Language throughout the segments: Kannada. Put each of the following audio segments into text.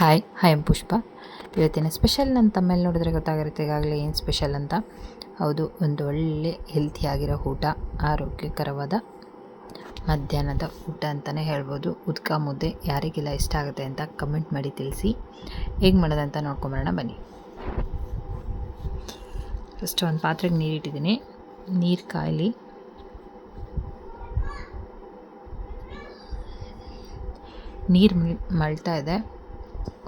ಹಾಯ್ ಹಾಯ್ ಪುಷ್ಪ ಇವತ್ತಿನ ಸ್ಪೆಷಲ್ ನನ್ನ ತಮ್ಮಲ್ಲಿ ನೋಡಿದ್ರೆ ಗೊತ್ತಾಗಿರುತ್ತೆ, ಈಗಾಗಲೇ ಏನು ಸ್ಪೆಷಲ್ ಅಂತ. ಹೌದು, ಒಂದು ಒಳ್ಳೆ ಹೆಲ್ತಿಯಾಗಿರೋ ಊಟ, ಆರೋಗ್ಯಕರವಾದ ಮಧ್ಯಾಹ್ನದ ಊಟ ಅಂತಲೇ ಹೇಳ್ಬೋದು. ಉದ್ಕ ಮುದ್ದೆ ಯಾರಿಗೆಲ್ಲ ಇಷ್ಟ ಆಗುತ್ತೆ ಅಂತ ಕಮೆಂಟ್ ಮಾಡಿ ತಿಳಿಸಿ. ಹೇಗೆ ಮಾಡೋದಂತ ನೋಡ್ಕೊಂಬರೋಣ, ಬನ್ನಿ. ಫಸ್ಟ್ ಒಂದು ಪಾತ್ರೆಗೆ ನೀರಿಟ್ಟಿದ್ದೀನಿ. ನೀರು ಕಾಯಲಿ. ನೀರು ಮಳ್ತಾ ಇದೆ.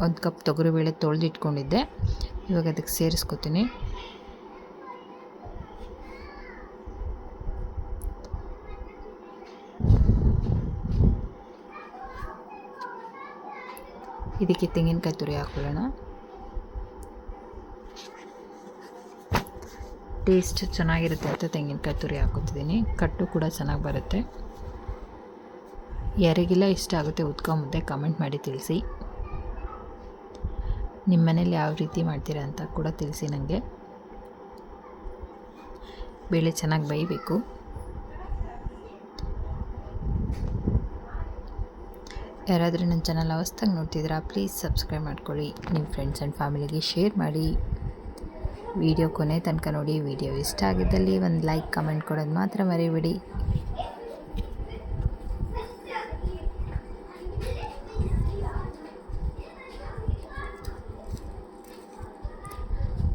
ಒಂದು ಕಪ್ ತೊಗರಿಬೇಳೆ ತೊಳೆದಿಟ್ಕೊಂಡಿದ್ದೆ. ಇವಾಗ ಅದಕ್ಕೆ ಸೇರಿಸ್ಕೊತೀನಿ. ಇದಕ್ಕೆ ತೆಂಗಿನಕಾಯಿ ತುರಿ ಹಾಕೊಳ್ಳೋಣ. ಟೇಸ್ಟ್ ಚೆನ್ನಾಗಿರುತ್ತೆ ಅಂತ ತೆಂಗಿನಕಾಯಿ ತುರಿ ಹಾಕೋತಿದ್ದೀನಿ. ಕಟ್ಟು ಕೂಡ ಚೆನ್ನಾಗಿ ಬರುತ್ತೆ. ಯಾರಿಗೆಲ್ಲ ಇಷ್ಟ ಆಗುತ್ತೆ ಉತ್ಕ ಮುದ್ದೆ ಕಮೆಂಟ್ ಮಾಡಿ ತಿಳಿಸಿ. ನಿಮ್ಮ ಮನೇಲಿ ಯಾವ ರೀತಿ ಮಾಡ್ತೀರಾ ಅಂತ ಕೂಡ ತಿಳಿಸಿ ನನಗೆ. ಬೇಳೆ ಚೆನ್ನಾಗಿ ಬೇಯಬೇಕು. ಯಾರಾದರೂ ನನ್ನ ಚಾನಲ್ ಅವಸ್ಥಾಗಿ ನೋಡ್ತಿದ್ದೀರಾ, ಪ್ಲೀಸ್ ಸಬ್ಸ್ಕ್ರೈಬ್ ಮಾಡ್ಕೊಳ್ಳಿ. ನಿಮ್ಮ ಫ್ರೆಂಡ್ಸ್ ಆ್ಯಂಡ್ ಫ್ಯಾಮಿಲಿಗೆ ಶೇರ್ ಮಾಡಿ. ವಿಡಿಯೋ ಕೊನೆ ತನಕ ನೋಡಿ, ವಿಡಿಯೋ ಇಷ್ಟ ಆಗಿದ್ದಲ್ಲಿ ಒಂದು ಲೈಕ್, ಕಮೆಂಟ್ ಕೊಡೋದು ಮಾತ್ರ ಮರಿಬೇಡಿ.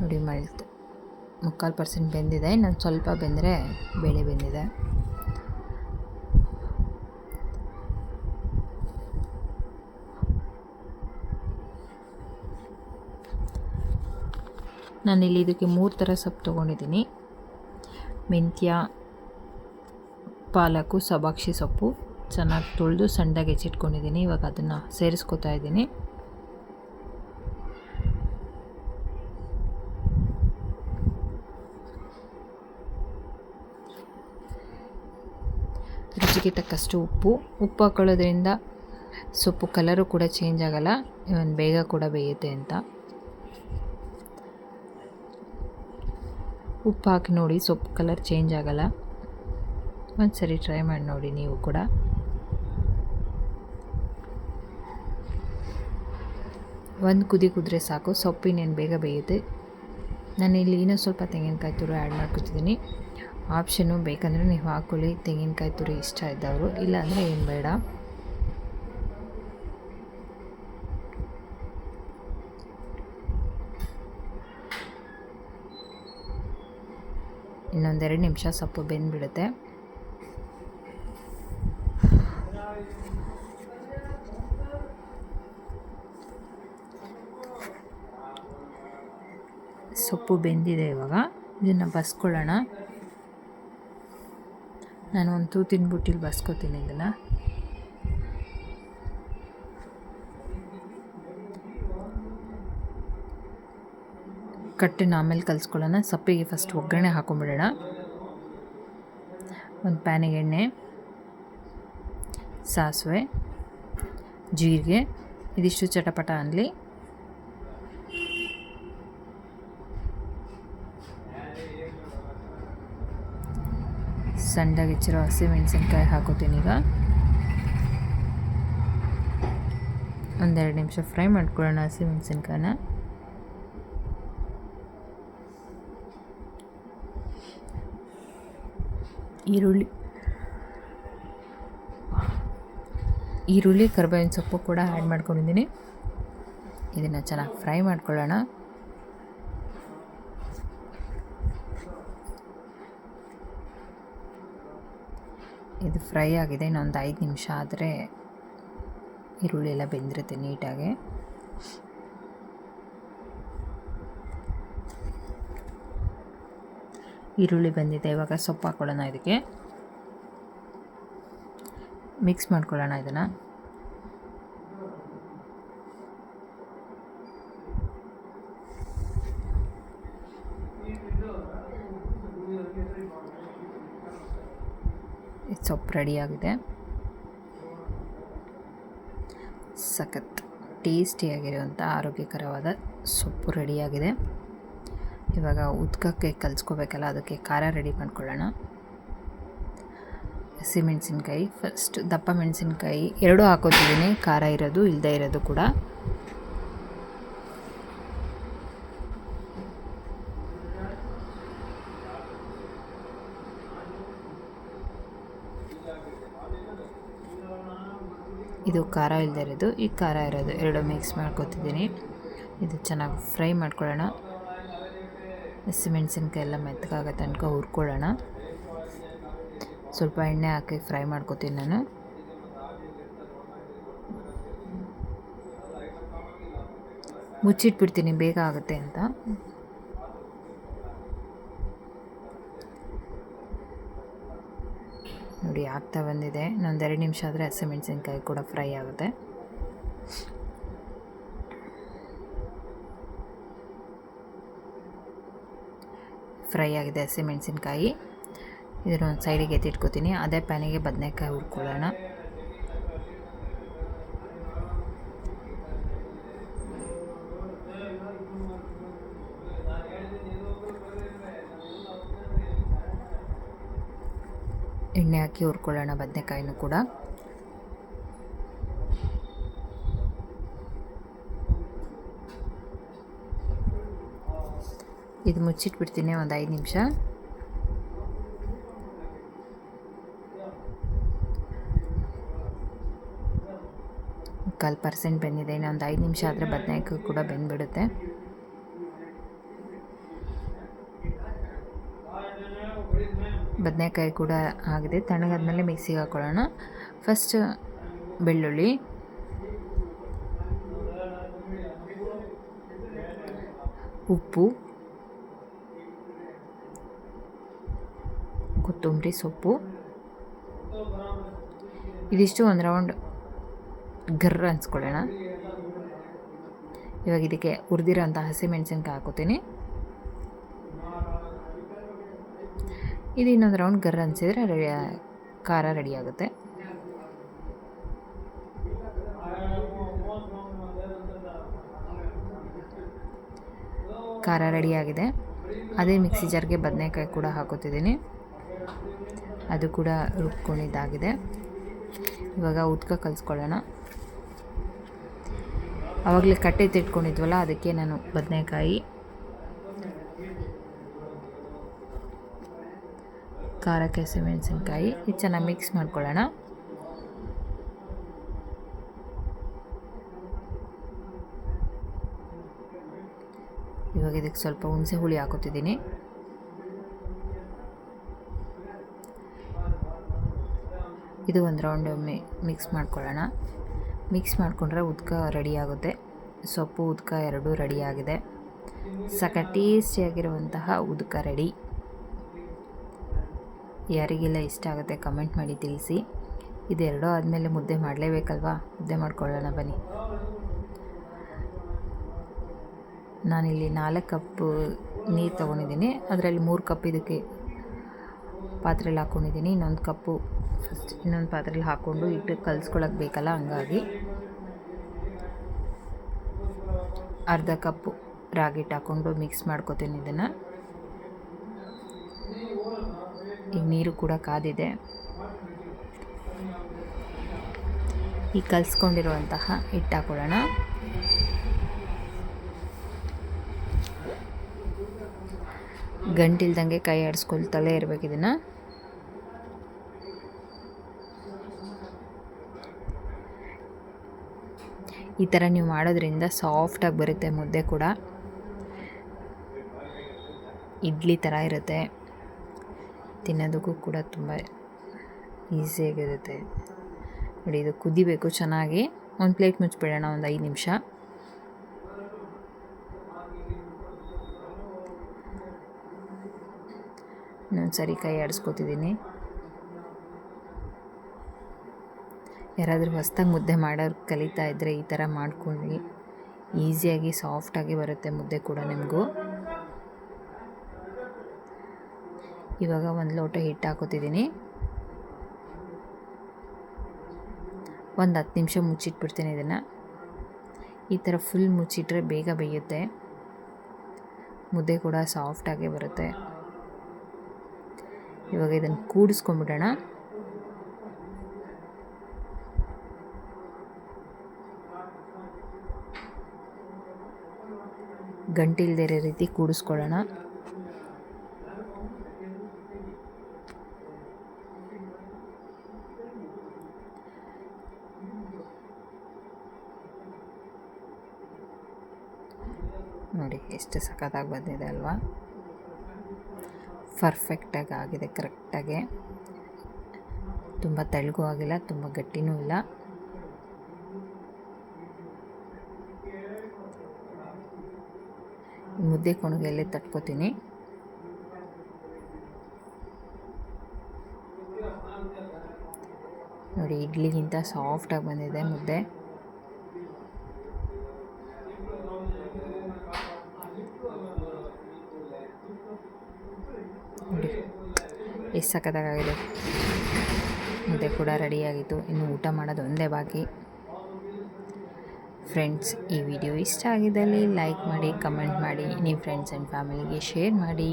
ನೋಡಿ ಮಳ್ತು ಮುಕ್ಕಾಲು ಪರ್ಸೆಂಟ್ ಬೆಂದಿದೆ, ಇನ್ನೊಂದು ಸ್ವಲ್ಪ ಬೆಂದರೆ ಬೇಳೆ ಬೆಂದಿದೆ. ನಾನಿಲ್ಲಿ ಇದಕ್ಕೆ ಮೂರು ಥರ ಸೊಪ್ಪು ತೊಗೊಂಡಿದ್ದೀನಿ. ಮೆಂತ್ಯ, ಪಾಲಕು, ಸಬಾಕ್ಷಿ ಸೊಪ್ಪು. ಚೆನ್ನಾಗಿ ತೊಳೆದು ಸಣ್ಣದಾಗಿ ಹೆಚ್ಚಿಟ್ಕೊಂಡಿದ್ದೀನಿ. ಇವಾಗ ಅದನ್ನು ಸೇರಿಸ್ಕೊತಾ ಇದ್ದೀನಿ. ರುಚಿಗೆ ತಕ್ಕಷ್ಟು ಉಪ್ಪು. ಉಪ್ಪು ಹಾಕೊಳ್ಳೋದ್ರಿಂದ ಸೊಪ್ಪು ಕಲರು ಕೂಡ ಚೇಂಜ್ ಆಗೋಲ್ಲ. ಇವನ್ ಬೇಗ ಕೂಡ ಬೇಯುತ್ತೆ ಅಂತ. ಉಪ್ಪು ಹಾಕಿ ನೋಡಿ, ಸೊಪ್ಪು ಕಲರ್ ಚೇಂಜ್ ಆಗೋಲ್ಲ. ಒಂದು ಸರಿ ಟ್ರೈ ಮಾಡಿ ನೋಡಿ ನೀವು ಕೂಡ. ಒಂದು ಕುದಿ ಕುದ್ರೆ ಸಾಕು. ಸೊಪ್ಪಿನೇನು ಬೇಗ ಬೇಯುತ್ತೆ. ನಾನು ಇಲ್ಲಿ ಇನ್ನೂ ಸ್ವಲ್ಪ ತೆಂಗಿನಕಾಯಿ ತುರು ಆ್ಯಡ್ ಮಾಡ್ಕೊತಿದ್ದೀನಿ ಆಪ್ಷನ್ನು ಬೇಕಂದರೆ ನೀವು ಹಾಕೊಳ್ಳಿ. ತೆಂಗಿನಕಾಯಿ ತುರಿ ಇಷ್ಟ ಇದ್ದವರು. ಇಲ್ಲಾಂದರೆ ಏನು ಬೇಡ. ಇನ್ನೊಂದೆರಡು ನಿಮಿಷ ಸೊಪ್ಪು ಬೆಂದ್ಬಿಡುತ್ತೆ. ಸೊಪ್ಪು ಬೆಂದಿದೆ ಇವಾಗ. ಇದನ್ನು ಬಸ್ಕೊಳ್ಳೋಣ. ನಾನು ಒಂದು ತೂತಿನ ಬುಟ್ಟಿಲಿ ಬಸ್ಕೋತೀನಿ ಇದನ್ನು. ಕಟ್ಟನ್ನು ಆಮೇಲೆ ಕಲಿಸ್ಕೊಳ್ಳೋಣ. ಸಪ್ಪಿಗೆ ಫಸ್ಟ್ ಒಗ್ಗರಣೆ ಹಾಕೊಂಡ್ಬಿಡೋಣ ಒಂದು ಪ್ಯಾನಿಗೆ ಎಣ್ಣೆ, ಸಾಸಿವೆ, ಜೀರಿಗೆ, ಇದಿಷ್ಟು ಚಟಪಟ ಅನ್ನಲಿ ಸಣ್ಣದಾಗಿ ಹೆಚ್ಚಿರೋ ಹಸಿಮೆಣಸಿನ್ಕಾಯಿ ಹಾಕೋತೀನಿ ಈಗ. ಒಂದೆರಡು ನಿಮಿಷ ಫ್ರೈ ಮಾಡ್ಕೊಳ್ಳೋಣ ಹಸಿಮೆಣಸಿನ್ಕಾಯನ್ನ ಈರುಳ್ಳಿ. ಈರುಳ್ಳಿ, ಕರ್ಬೇವಿನ ಸೊಪ್ಪು ಕೂಡ ಆ್ಯಡ್ ಮಾಡ್ಕೊಂಡಿದ್ದೀನಿ. ಇದನ್ನು ಚೆನ್ನಾಗಿ ಫ್ರೈ ಮಾಡ್ಕೊಳ್ಳೋಣ. ಇದು ಫ್ರೈ ಆಗಿದೆ, ಇನ್ನೊಂದು ಐದು ನಿಮಿಷ ಆದರೆ ಈರುಳ್ಳಿ ಎಲ್ಲ ಬೆಂದಿರುತ್ತೆ ನೀಟಾಗಿ. ಈರುಳ್ಳಿ ಬಂದಿದೆ, ಇವಾಗ ಸೊಪ್ಪು ಹಾಕ್ಕೊಳ್ಳೋಣ ಇದಕ್ಕೆ. ಮಿಕ್ಸ್ ಮಾಡ್ಕೊಳ್ಳೋಣ ಇದನ್ನು. ಸೊಪ್ಪು ರೆಡಿಯಾಗಿದೆ. ಸಖತ್ ಟೇಸ್ಟಿಯಾಗಿರುವಂಥ ಆರೋಗ್ಯಕರವಾದ ಸೊಪ್ಪು ರೆಡಿಯಾಗಿದೆ. ಇವಾಗ ಉದ್ಕಕ್ಕೆ ಕಲಿಸ್ಕೋಬೇಕಲ್ಲ, ಅದಕ್ಕೆ ಖಾರ ರೆಡಿ ಮಾಡ್ಕೊಳ್ಳೋಣ. ಹಸಿಮೆಣಸಿನ್ಕಾಯಿ ಫಸ್ಟ್ ದಪ್ಪ ಮೆಣಸಿನ್ಕಾಯಿ, ಎರಡೂ ಹಾಕೋತಿದ್ದೀನಿ. ಖಾರ ಇರೋದು ಇಲ್ಲದೇ ಇರೋದು ಕೂಡ. ಇದು ಖಾರ ಇಲ್ಲದೆ ಇರೋದು. ಈ ಖಾರ ಇರೋದು ಎರಡು ಮಿಕ್ಸ್ ಮಾಡ್ಕೊತಿದ್ದೀನಿ. ಇದು ಚೆನ್ನಾಗಿ ಫ್ರೈ ಮಾಡ್ಕೊಳ್ಳೋಣ. ಹಸಿಮೆಣ್ಸಿನ್ಕಾಯಿ ಎಲ್ಲ ಮೆತ್ತಗಾಗೋ ತನಕ ಹುರ್ಕೊಳ್ಳೋಣ. ಸ್ವಲ್ಪ ಎಣ್ಣೆ ಹಾಕಿ ಫ್ರೈ ಮಾಡ್ಕೊತೀನಿ ನಾನು. ಮುಚ್ಚಿಟ್ಬಿಡ್ತೀನಿ, ಬೇಗ ಆಗುತ್ತೆ ಅಂತ. ನೋಡಿ, ಆಗ್ತಾ ಬಂದಿದೆ. ಇನ್ನೊಂದೆರಡು ನಿಮಿಷ ಆದರೆ ಹಸಿಮೆಣಸಿನ್ಕಾಯಿ ಕೂಡ ಫ್ರೈ ಆಗುತ್ತೆ. ಫ್ರೈ ಆಗಿದೆ ಹಸಿಮೆಣಸಿನ್ಕಾಯಿ. ಇದನ್ನ ಒಂದು ಸೈಡಿಗೆ ಎತ್ತಿಟ್ಕೋತೀನಿ. ಅದೇ ಪ್ಯಾನಿಗೆ ಬದನೆಕಾಯಿ ಹುರ್ಕೊಳ್ಳೋಣ. ಎಣ್ಣೆ ಹಾಕಿ ಹುರ್ಕೊಳ್ಳೋಣ ಬದನೆಕಾಯಿನೂ ಕೂಡ. ಇದು ಮುಚ್ಚಿಟ್ಬಿಡ್ತೀನಿ ಒಂದು ಐದು ನಿಮಿಷ. ಕಾಲು ಪರ್ಸೆಂಟ್ ಬೆಂದಿದೆ, ಇನ್ನೊಂದು ಐದು ನಿಮಿಷ ಆದರೆ ಬದನೆಕಾಯಿ ಕೂಡ ಬೆಂದ್ಬಿಡುತ್ತೆ. ಬದನೆಕಾಯಿ ಕೂಡ ಆಗಿದೆ. ತಣ್ಣಗಾದ್ಮೇಲೆ ಮಿಕ್ಸಿಗೆ ಹಾಕೊಳ್ಳೋಣ. ಫಸ್ಟ್ ಬೆಳ್ಳುಳ್ಳಿ. ಉಪ್ಪು. ಕೊತ್ತಂಬರಿ ಸೊಪ್ಪು. ಇದಿಷ್ಟು ಒಂದು ರೌಂಡ್ ಗರ್ರ ಅನ್ಸ್ಕೊಳ್ಳೋಣ. ಇವಾಗ ಇದಕ್ಕೆ ಹುರಿದಿರೋ ಅಂಥ ಹಸಿಮೆಣ್ಸಿನ್ಕಾಯಿ ಹಾಕೋತೀನಿ. ಇದು ಇನ್ನೊಂದು ರೌಂಡ್ ಗರ್ ಅನಿಸಿದ್ರೆ ರೆಡಿ ಖಾರ ರೆಡಿ ಆಗುತ್ತೆ. ಖಾರ ರೆಡಿಯಾಗಿದೆ ಅದೇ ಮಿಕ್ಸಿ ಜಾರ್ಗೆ ಬದನೆಕಾಯಿ ಕೂಡ ಹಾಕೋತಿದ್ದೀನಿ. ಅದು ಕೂಡ ರುಬ್ಕೊಂಡಿದ್ದಾಗಿದೆ. ಇವಾಗ ಉದ್ಕ ಕಲಿಸ್ಕೊಳ್ಳೋಣ. ಆವಾಗಲೇ ಕಟ್ಟೆ ತಿಟ್ಕೊಂಡಿದ್ವಲ್ಲ ಅದಕ್ಕೆ ನಾನು ಬದನೆಕಾಯಿ ಖಾರಕ್ಕೆ ಹಸಿಮೆಣಸಿನ್ಕಾಯಿ ಇದು ಚೆನ್ನಾಗಿ ಮಿಕ್ಸ್ ಮಾಡ್ಕೊಳ್ಳೋಣ. ಇವಾಗ ಇದಕ್ಕೆ ಸ್ವಲ್ಪ ಹುಣಸೆ ಹುಳಿ ಹಾಕೋತಿದ್ದೀನಿ ಇದು ಒಂದು ರೌಂಡ್ ಮಿಕ್ಸ್ ಮಾಡ್ಕೊಳ್ಳೋಣ. ಮಿಕ್ಸ್ ಮಾಡಿಕೊಂಡ್ರೆ ಉದ್ಕ ರೆಡಿ ಆಗುತ್ತೆ. ಸೊಪ್ಪು, ಉದ್ಕ ಎರಡೂ ರೆಡಿಯಾಗಿದೆ ಸಕ ಟೇಸ್ಟಿಯಾಗಿರುವಂತಹ ಉದ್ಕ ರೆಡಿ ಯಾರಿಗೆಲ್ಲ ಇಷ್ಟ ಆಗುತ್ತೆ ಕಮೆಂಟ್ ಮಾಡಿ ತಿಳಿಸಿ. ಇದೆರಡೂ ಆದಮೇಲೆ ಮುದ್ದೆ ಮಾಡಲೇಬೇಕಲ್ವಾ? ಮುದ್ದೆ ಮಾಡ್ಕೊಳ್ಳೋಣ ಬನ್ನಿ. ನಾನಿಲ್ಲಿ ನಾಲ್ಕು ಕಪ್ಪು ನೀರು ತೊಗೊಂಡಿದ್ದೀನಿ. ಅದರಲ್ಲಿ ಮೂರು ಕಪ್ ಇದಕ್ಕೆ ಪಾತ್ರೆಯಲ್ಲಿ ಹಾಕ್ಕೊಂಡಿದ್ದೀನಿ ಇನ್ನೊಂದು ಕಪ್ಪು ಫಸ್ಟ್ ಇನ್ನೊಂದು ಪಾತ್ರೆಯಲ್ಲಿ ಹಾಕ್ಕೊಂಡು ಇಟ್ಟು ಕಲಿಸ್ಕೊಳಕ್ಕೆ ಬೇಕಲ್ಲ ಹಂಗಾಗಿ. ಅರ್ಧ ಕಪ್ಪು ರಾಗಿ ಹಿಟ್ಟು ಹಾಕ್ಕೊಂಡು ಮಿಕ್ಸ್ ಮಾಡ್ಕೋತೀನಿ ಇದನ್ನು. ಈಗ ನೀರು ಕೂಡ ಕಾದಿದೆ. ಈ ಕಲಿಸ್ಕೊಂಡಿರುವಂತಹ ಹಿಟ್ಟು ಹಾಕೊಳ್ಳೋಣ ಗಂಟಿಲ್ದಂಗೆ ಕೈ ಆಡಿಸ್ಕೊಳ್ತಲೇ ಇರಬೇಕು ಇದನ್ನು. ಈ ಥರ ನೀವು ಮಾಡೋದ್ರಿಂದ ಸಾಫ್ಟಾಗಿ ಬರುತ್ತೆ ಮುದ್ದೆ ಕೂಡ. ಇಡ್ಲಿ ಥರ ಇರುತ್ತೆ. ತಿನ್ನೋದಕ್ಕೂ ಕೂಡ ತುಂಬ ಈಸಿಯಾಗಿರುತ್ತೆ ನೋಡಿ, ಇದು ಕುದಿಬೇಕು ಚೆನ್ನಾಗಿ. ಒಂದು ಪ್ಲೇಟ್ ಮುಚ್ಚಿಬಿಡೋಣ, ಒಂದು ಐದು ನಿಮಿಷ. ಇನ್ನೊಂದು ಸರಿ ಕೈ ಆಡಿಸ್ಕೊತಿದ್ದೀನಿ. ಯಾರಾದರೂ ಹೊಸ್ದಾಗಿ ಮುದ್ದೆ ಮಾಡೋರು ಕಲಿತಾ ಇದ್ದರೆ ಈ ಥರ ಮಾಡ್ಕೊಳ್ಳಿ. ಈಸಿಯಾಗಿ ಸಾಫ್ಟಾಗಿ ಬರುತ್ತೆ ಮುದ್ದೆ ಕೂಡ ನಿಮಗೂ. ಇವಾಗ ಒಂದು ಲೋಟ ಹಿಟ್ಟು ಹಾಕೋತಿದ್ದೀನಿ. ಒಂದು ಹತ್ತು ನಿಮಿಷ ಮುಚ್ಚಿಟ್ಬಿಡ್ತೀನಿ ಇದನ್ನು. ಈ ಥರ ಫುಲ್ ಮುಚ್ಚಿಟ್ರೆ ಬೇಗ ಬೇಯುತ್ತೆ. ಮುದ್ದೆ ಕೂಡ ಸಾಫ್ಟಾಗೇ ಬರುತ್ತೆ. ಇವಾಗ ಇದನ್ನು ಕೂಡಿಸ್ಕೊಂಬಿಡೋಣ. ಗಂಟಿಲ್ದೇ ರೀತಿ ಕೂಡಿಸ್ಕೊಳ್ಳೋಣ. ನೋಡಿ, ಎಷ್ಟು ಸಖತ್ತಾಗಿ ಬಂದಿದೆ ಅಲ್ವಾ? ಪರ್ಫೆಕ್ಟಾಗಿ ಆಗಿದೆ ಕರೆಕ್ಟಾಗಿ ತುಂಬ ತೆಳ್ಳಗೂ ಆಗಿಲ್ಲ, ತುಂಬ ಗಟ್ಟಿನೂ ಇಲ್ಲ. ಮುದ್ದೆ ಕೊಣಗೆಯಲ್ಲಿ ತಟ್ಕೋತೀನಿ. ನೋಡಿ, ಇಡ್ಲಿಗಿಂತ ಸಾಫ್ಟಾಗಿ ಬಂದಿದೆ ಮುದ್ದೆ. ಎಷ್ಟು ಸಖತ್ತಾಗಿದೆ ಮುದ್ದೆ ಕೂಡ ರೆಡಿಯಾಗಿತ್ತು. ಇನ್ನು ಊಟ ಮಾಡೋದು ಒಂದೇ ಬಾಕಿ. ಫ್ರೆಂಡ್ಸ್, ಈ ವಿಡಿಯೋ ಇಷ್ಟ ಆಗಿದ್ದಲ್ಲಿ ಲೈಕ್ ಮಾಡಿ, ಕಮೆಂಟ್ ಮಾಡಿ, ನಿಮ್ಮ ಫ್ರೆಂಡ್ಸ್ ಆ್ಯಂಡ್ ಫ್ಯಾಮಿಲಿಗೆ ಶೇರ್ ಮಾಡಿ.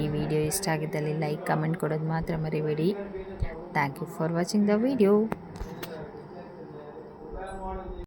ಈ ವಿಡಿಯೋ ಇಷ್ಟ ಆಗಿದ್ದಲ್ಲಿ ಲೈಕ್, ಕಮೆಂಟ್ ಕೊಡೋದು ಮಾತ್ರ ಮರಿಬೇಡಿ. Thank you for watching the video.